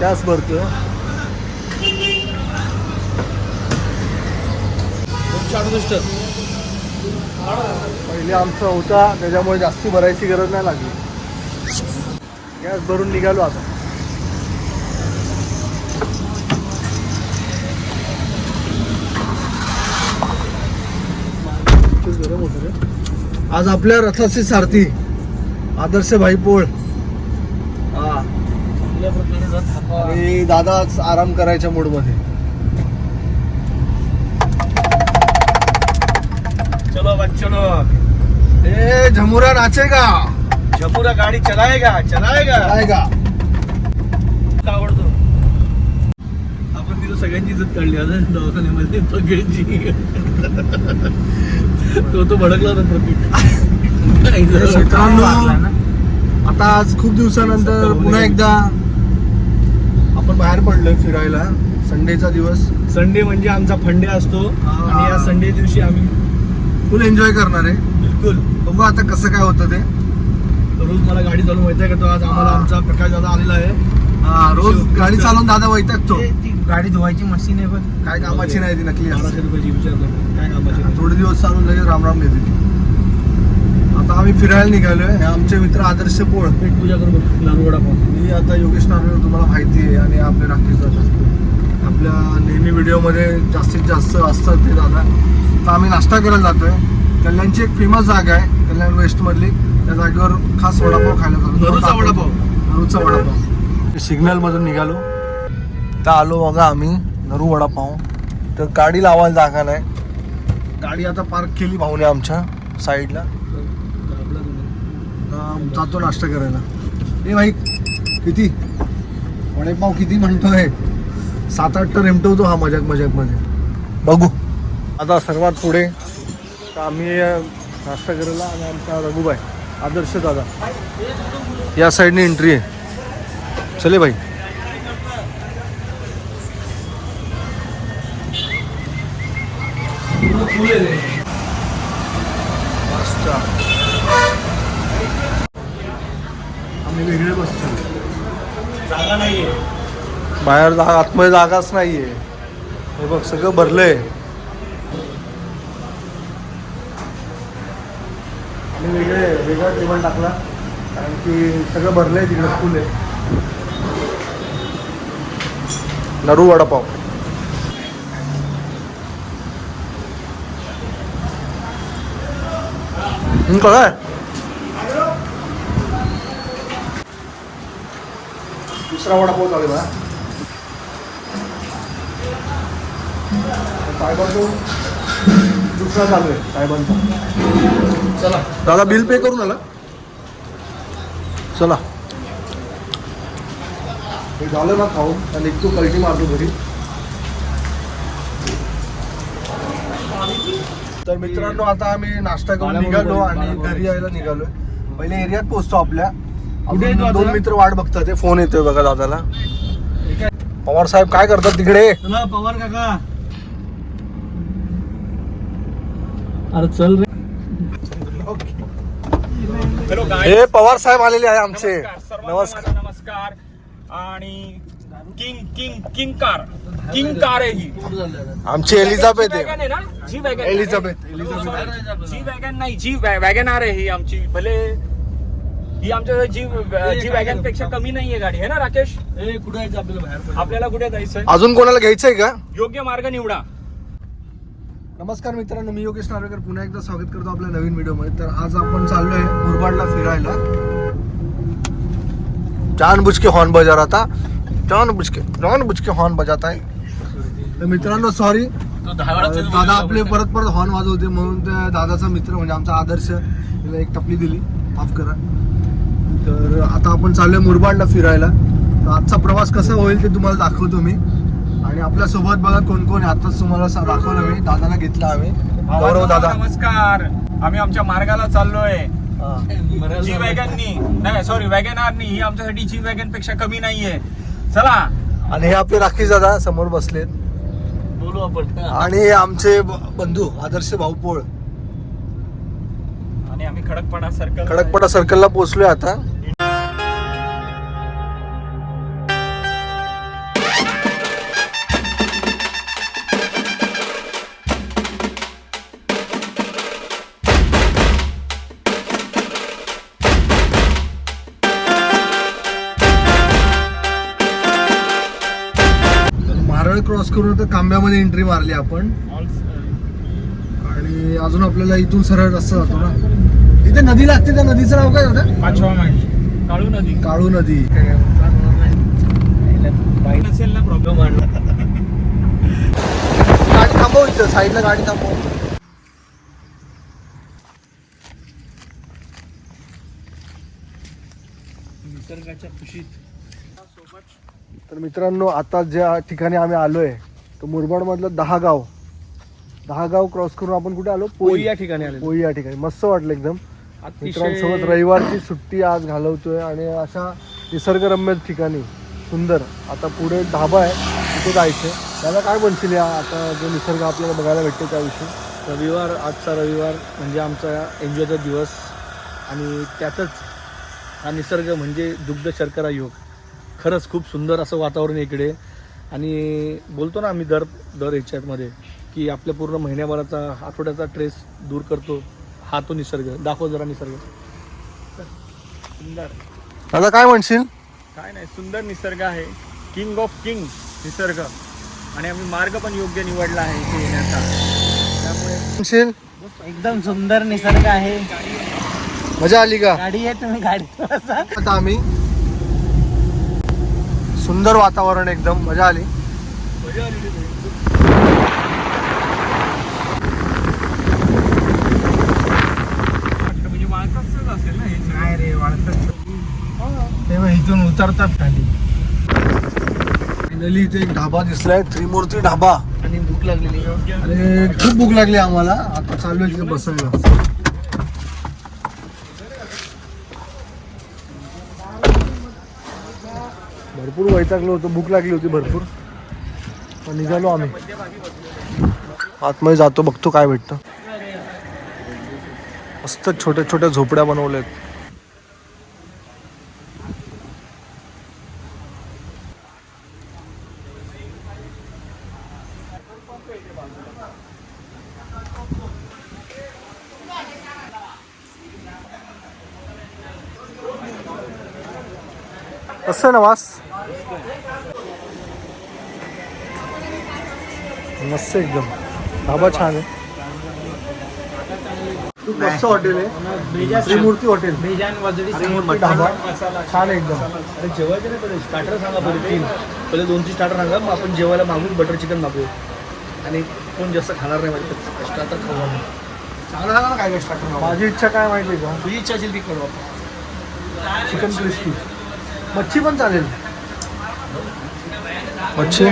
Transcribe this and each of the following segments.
Gas भरतोय. पहिले आमचा होता त्याच्यामुळे जास्ती भरायची गरज नाही लागली. गॅस भरून निघालो आता. आज आपल्या रथाचे सारथी आदर्श भाई पोळ. आणि दादा आज आराम करायच्या मूडमध्ये चलो बच्चनो ए झमुरा नाचेगा. झपुरा गाडी चलाएगा चलाएगा का आवडतो? आपण तिथं सगळ्यांची इज्जत काढली आता दवाखान्यामध्ये सगळ्यांची तो तो भडकला ना प्रतीक. आता आज खूप दिवसानंतर पुन्हा एकदा आपण बाहेर पडलोय फिरायला. संडेचा दिवस. संडे म्हणजे आमचा फंडे असतो. आणि या संडे दिवशी आम्ही फुल एन्जॉय करणार आहे. बिलकुल. बघू आता कसं काय होतं ते. रोज मला गाडी चालवून माहिती आहे का तो आज आम्हाला. आमचा प्रकाश दादा आलेला आहे. हा रोज गाडी चालवून दादा वैतागतो. ती गाडी धुवायची मशीन आहे बघ. काय कामाची नाही ती बाराशे रुपयाची विचारलं. काय कामाची? नाही. थोडे दिवस चालून लगेच रामराम घेते ती. आता आम्ही फिरायला निघालोय. हे आमचे मित्र आदर्श पोळ. पेट पूजा करू बघ लाल वडापाव मी आता योगेश नार्वे तुम्हाला माहिती आहे आणि आपले राकेश दादा. आपल्या नेहमी व्हिडिओमध्ये जास्तीत जास्त असतात ते दादा. तर आम्ही नाश्ता करायला जातोय. कल्याणची एक फेमस जागा आहे कल्याण वेस्टमधली त्या जागेवर खास वडापाव खायला जातो. नरूचा वडापाव. नरूचा वडापाव. सिग्नल मधून निघालो. तर आलो बघा आम्ही नरू वडापाव. तर गाडी लावायला जागा नाही. गाडी आता पार्क केली भाऊने आमच्या साईडला जातो नाश्ता करायला. ए भाई किती? वडेपाव किती म्हणतोय? सात आठ तर रेमटवतो हा मजाक मजाकमध्ये. बघू. आता सर्वात पुढे आम्ही नाश्ता करायला आणि आमचा रघुबाई आदर्श दादा. या साईडने एंट्री आहे. चले भाई मस्त आम्ही वेगळे बसतो. जागा नाहीये. बाहेर जागा आतमध्ये जागाच नाहीये. हे बघ सगळं भरलंय. आम्ही वेगळे वेगळा टेबल टाकला. कारण की सगळं भरलंय तिकडे फुल आहे. नरू वडापाव. हं, काय दुसरा वडापाव चालू आहे साहेबांचं दुसरा चालू आहे साहेबांचा. चला. दादा बिल पे करून आला. चला. हे झालं ना खाऊन आणि एक तू कल्टी मारतो घरी. तर मित्रांनो आता आम्ही नाश्ता करून निघालो आणि घरी यायला निघालोय. पहिले एरियात पोहोचतो आपल्या. कुठे? दोन मित्र वाट बघतात ते फोन येतोय बघा दादाला. पवार साहेब काय करतात तिकडे? चला पवार काका. अरे चल रे. हे पवार साहेब आलेले आहे आमचे. नमस्कार. नमस्कार आणि king king king car king car आहे ही आमची एलिझाबेथ जी वॅगन आहे आहे ना? G wagon Elizabeth Elizabeth. G wagon नाही जी वॅगन आर आहे ही आमची. भले ही आमच्या जी जी वॅगनपेक्षा कमी नाहीये गाडी आहे ना राकेश? ए कुठे जायचं आपल्याला बाहेर? आपल्याला कुठे जायचंय? अजून कोणाला घ्यायचंय का? योग्य मार्ग निवडा. नमस्कार मित्रांनो मी योगेश नार्वेकर. पुन्हा एकदा स्वागत करतो आपल्या नवीन व्हिडिओमध्ये. तर आज आपण चाललोय मुरबाडला फिरायला. जान बुझ के हॉर्न बजा रहा था जान बुझ के जान बुझ के हॉर्न बजाता है तर मित्रांनो सॉरी दादा आपले परत परत हॉर्न वाजवते म्हणून त्या दादाचा मित्र म्हणजे आमचा आदर्श एक टपली दिली. माफ करा. तर आता आपण चाललोय मुरबाडला फिरायला. तर आजचा प्रवास कसा होईल ते तुम्हाला दाखवतो मी. आणि आपल्यासोबत बघा कोण कोण आहे. आताच तुम्हाला दाखवलं मी. दादाला घेतला आम्ही. गौरव दादा नमस्कार. आम्ही आमच्या मार्गाला चाललोय. जी वॅगननी. नाही सॉरी वॅगन आर ही आमच्यासाठी जी वॅगनपेक्षा कमी नाहीये. चला. आणि हे आपले राकेश दादा समोर बसलेत. बोलू आपण. आणि हे आमचे बंधू आदर्श भाऊपोळ आम्ही खडकपाडा सर्कल खडकपाडा सर्कलला पोहोचलोय आता. क्रॉस करून तर कांब्यामध्ये एंट्री मारली आपण. अजून आपल्याला इथून सरळ रस्ता जातो ना. इथे नदी लागते त्या नदीचं नाव काय होतं? पाचवा माहिती काळू नदी. काळू नदी. नसेल ना प्रॉब्लेम गाडी थांबव इथं साईडला गाडी थांबव. निसर्गाच्या खुशीत तर मित्रांनो आता ज्या ठिकाणी आम्ही आलोय तो मुरबाड मधलं दहा गाव दहा गाव क्रॉस करून आपण कुठे आलो? पोई. या ठिकाणी आले पोई या ठिकाणी. मस्त वाटलं एकदम. मित्रांसोबत रविवारची सुट्टी आज घालवतोय आणि अशा निसर्गरम्य ठिकाणी. सुंदर. आता पुढे ढाबा आहे. तिथे जायचं त्याला काय म्हणशील या? आता जो निसर्ग आपल्याला बघायला भेटतो त्याविषयी. रविवार आजचा रविवार म्हणजे आमचा एन्जॉयचा दिवस. आणि त्यातच हा निसर्ग म्हणजे दुग्ध शर्करा योग. खरंच खूप सुंदर असं वातावरण इकडे. आणि बोलतो ना आम्ही दर दर ह्याच्यामध्ये की आपल्या पूर्ण महिन्याभराचा आठवड्याचा ट्रेस दूर करतो. हा तो निसर्ग. दाखव जरा निसर्ग. सुंदर. दादा काय म्हणशील? काय नाही सुंदर निसर्ग आहे. किंग ऑफ किंग निसर्ग. आणि आम्ही मार्ग पण योग्य निवडला आहे इथे येण्याचा. त्यामुळे म्हणशील? एकदम सुंदर निसर्ग आहे. मजा आली का? गाडी आहे तुम्ही गाडी आता आम्ही सुंदर वातावरण एकदम. मजा आली. म्हणजे मार्गच असेल ना हे सगळं. काय रे वाढतात तेव्हा इथून उतरतात खाली फायनली इथे एक ढाबा दिसलाय त्रिमूर्ती ढाबा. आणि भूक लागलेली आणि खूप भूक लागली आम्हाला. आता चाललोय तिथे बसायला. भरपूर वैतागलो होतो भूक लागली होती भरपूर. पण निघालो आम्ही. आतमध्ये जातो बघतो काय भेटतं. मस्त छोट्या छोट्या झोपड्या बनवल्यात. कसं आहे ना वास मस्त एकदम. ढाबा छान आहे. खूप मस्त हॉटेल आहे. त्रिमूर्ती हॉटेल. बेजान वजडी त्रिमूर्ती ढाबा छान आहे एकदम. अरे जेवायचे नाही पहिले. स्टार्टर सांगा पहिले तीन. पहिले दोनची स्टार्टर सांगा मग आपण जेवायला मागू बटर चिकन मागू. आणि कोण जास्त खाणार नाही म्हणजे स्टार्टर खाऊ. चांगलं सांगा ना काय काय स्टार्टर माझी इच्छा काय माहिती का? तुझी इच्छा असेल ती करू आपण. चिकन क्रिस्पी मच्छी पण चालेल. मच्छी?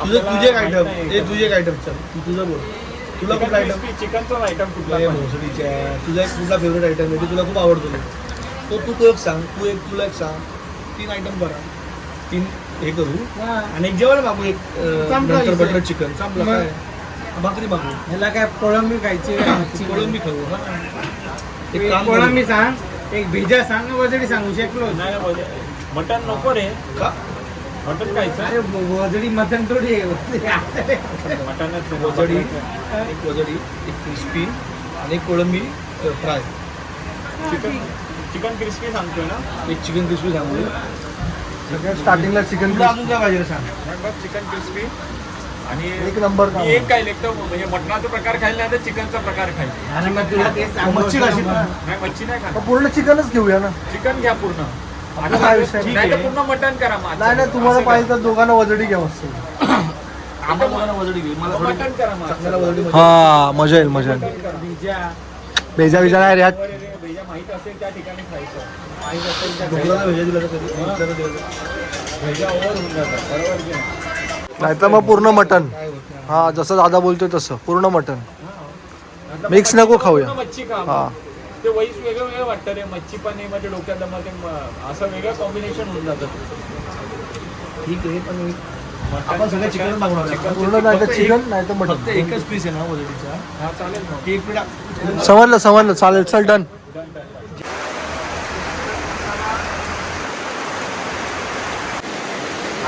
तुझं तुझे एक आयटम ए तुझे एक आयटम चल. तू तुझं बोल. तुला कुठला आयटम चिकनचा आयटम कुठला. भोसडीच्या तुझा एक कुठला फेवरेट आयटम आहे ते तुला खूप आवडतो तो तू तू एक सांग तू एक तुला एक सांग. तीन आयटम करा तीन हे करू. आणि एक जेवायला मागू एक नंतर बटर चिकन काय? भाकरी मागू. ह्याला काय कोळंबी खायची कोळंबी खाऊ हा. एक कोळंबी सांग. एक भेजा सांग वजडी सांगू शकलो? नाही नाही, मटन नको रे. मटन खायचं? अरे वजडी मटन थोडी आहे. मटनच वजडी. एक वजडी एक क्रिस्पी आणि एक कोळंबी फ्राय. चिकन चिकन क्रिस्पी सांगतोय ना? एक चिकन क्रिस्पी सांगू. सगळ्यात स्टार्टिंगला चिकन अजून काय पाहिजे सांग? बघ चिकन क्रिस्पी आणि एक नंबर मी एक काय लेखतो म्हणजे मटणाचा प्रकार खायला नाही तर चिकनचा प्रकार खाईल. आणि मग तुला ते सांगू मच्छी खाशील ना? नाही मच्छी नाही खाणार. पूर्ण चिकनच घेऊया ना. चिकन घ्या पूर्ण. काय विषय? आहे पूर्ण मटन करा मग. नाही नाही तुम्हाला पाहिजे तर दोघांना वजडी घ्या मस्त. आम्हाला मला वजडी घेऊ मला थोडी मटन करा मग. चांगल्याला वजडी मध्ये. हा मजा येईल मजा येईल. भेजा. बेजा बिजा नाही रे यात. बरं रे, भैया माहीत असेल त्या ठिकाणी खायचं. माहीत असेल त्या भोकला तर भेजा दिला तर कधी विचारत दिला भैया ओव्हर होऊन जातात बरोबर की नाही? नाही तर मग पूर्ण मटन हा जसं दादा बोलतोय तसं पूर्ण मटन मिक्स नको खाऊया. पूर्ण मच्छी खा हा. ते वैस वेगळं वेगळं वाटतं रे मच्छी पण नाही मध्ये डोक्यात मग ते म- असं वेगळं कॉम्बिनेशन होऊन जातं. ठीक आहे पण आपण सगळं चिकन आहे. पूर्ण नाही तर फक्त चिकन नाही तर फक्त मटन एकच पीस आहे ना वजडीचा हा चालेल मग की एक मिनिट. समजलं समजलं. चालेल चल डन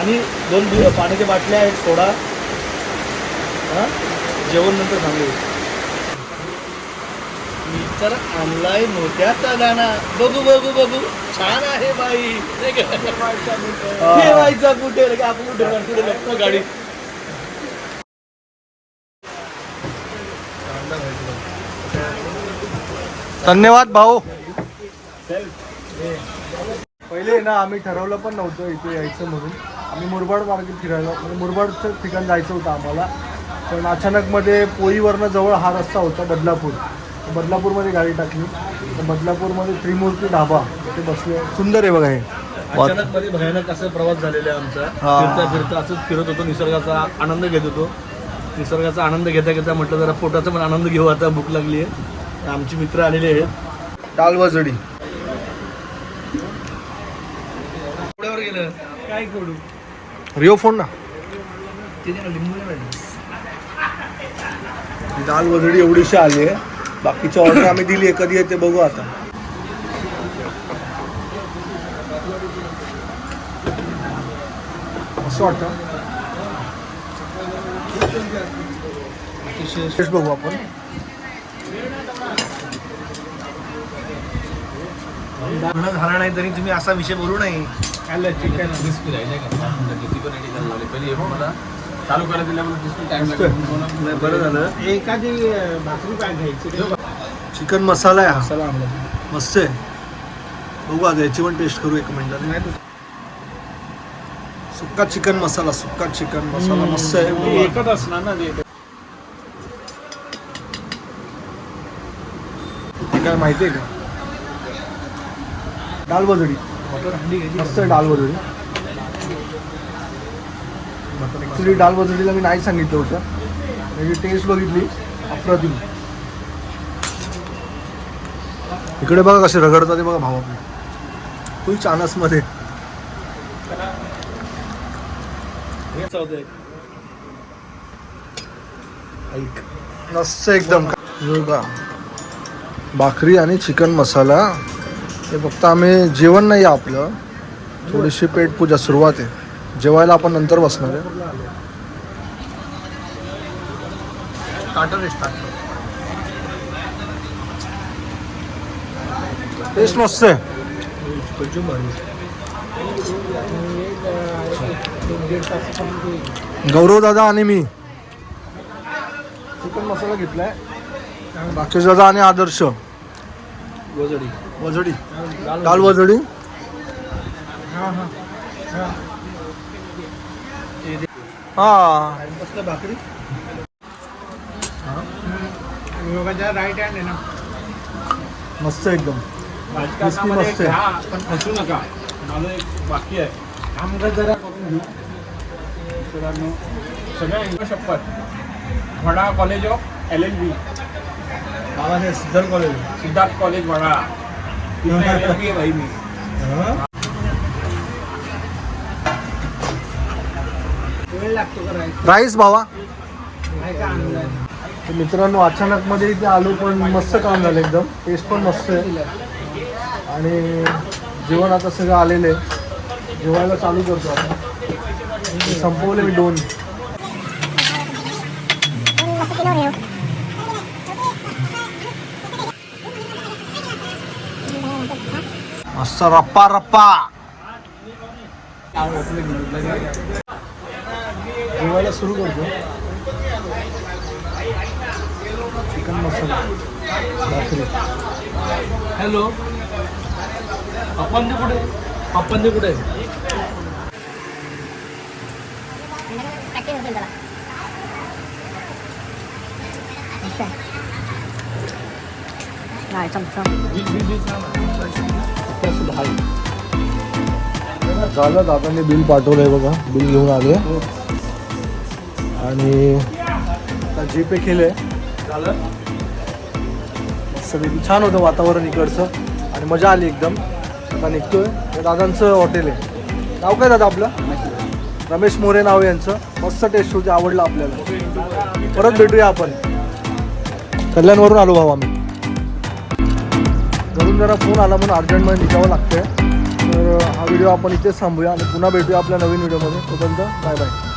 आणि दोन पाण्याच्या बाटल्या आहेत सोडा. हा? जेवण नंतर सांगू मी तर आणलाय मोठ्याचा दाणा बघू बघू बघू. छान आहे बाई. ठेवायचा कुठे? रे? आपण कुठे कुठे लपतो गाडी. धन्यवाद भाऊ. पहिले ना आम्ही ठरवलं पण नव्हतं इथे यायचं म्हणून. आम्ही मुरबाड मार्केट फिरायला म्हणजे मुरबाडचं ठिकाण जायचं होतं आम्हाला. पण अचानकमध्ये पोईवरनं जवळ हा रस्ता होता बदलापूर. बदलापूरमध्ये गाडी टाकली. तर बदलापूरमध्ये त्रिमूर्ती ढाबा ते बसले. सुंदर आहे बघा हे. अचानक मध्ये भयानक असा प्रवास झालेला आहे आमचा. हा. फिरता फिरता असंच फिरत होतो. निसर्गाचा आनंद घेत होतो. निसर्गाचा आनंद घेता घेता म्हटलं जरा पोटाचा पण आनंद घेऊ आता. भूक लागली आहे. आमची मित्र आलेले आहेत. डालवजडी पुढ्यावर गेलं? काय करू? रिओ फोन ना. दाल वजडी एवढीशी आली आहे. बाकीची ऑर्डर आम्ही दिली आहे. कधी येते बघू आता. असं वाटतं. बघू आपण. लग्न झालं नाही तरी तुम्ही असा विषय बोलू नाही आलं चिकन नाही, बरं झालं. एखादी भाकरी काय घ्यायची. चिकन मसाला आहे हा. चला मस्त आहे. बघू आता याची पण टेस्ट करू एक मिनिटात. सुक्का चिकन मसाला सुक्का चिकन मसाला मस्त आहे. एकच असणार ना ते काय माहिती आहे का? डाल वजडी मस्त डाल वजडी ॲक्च्युली डाल वजडीला मी नाही सांगितलं होतं. त्याची टेस्ट बघितली अप्रतिम. इकडे बघा कसे रगडतात ते बघा भाव आपले फुल चानसमध्ये. ऐक मस्त एकदम. भाकरी आणि चिकन मसाला. हे फक्त आम्ही जेवण नाही आहे आपलं. थोडीशी पेटपूजा सुरुवात आहे. जेवायला आपण नंतर बसणार आहे. टेस्ट मस्त आहे. गौरव दादा आणि मी. चिकन मसाला घेतलाय. राकेश दादा आणि आदर्श. वजडी. वजडी दाल वजडी? हा. मस्त भाकरी राईट हँड आहे ना मस्त एकदम मस्त आहे. पण फसू नका. माझं एक वाक्य आहे. आमचं जरा करून घेऊ. मित्रांनो सगळ्या शपथ. Vada college of L L B गावाने सिद्धार्थ कॉलेज सिद्धार्थ कॉलेज वडा. भाई मी राईस भावा. मित्रांनो अचानक मध्ये इथे आलो पण मस्त काम झालं एकदम. टेस्ट पण मस्त आहे. आणि जेवण आता सगळं आलेलं आहे. जेवायला चालू करतो संपवले मी दोन. मस्त रप्पा रप्पा. जेवायला सुरू करतो. चिकन मसाला. भाकरी. हॅलो. पप्पांचे कुठे? पप्पांचे कुठे? lại chậm झालं दादाने बिल पाठवलंय बघा. बिल घेऊन आले. आणि आता जी पे केलंय झालं. मस्तपैकी छान होतं वातावरण इकडचं. आणि मजा आली एकदम. आता निघतोय. दादांचं हॉटेल आहे. नाव काय दादा आपलं? रमेश मोरे नाव आहे यांचं. मस्त टेस्ट होती आवडलं आपल्याला. परत भेटूया आपण. कल्याणवरून आलो भाऊ आम्ही. घरून जरा फोन आला म्हणून अर्जंटमध्ये निघावं लागतंय. तर हा व्हिडिओ आपण इथेच थांबूया आणि पुन्हा भेटूया आपल्या नवीन व्हिडिओमध्ये. तोपर्यंत बाय बाय.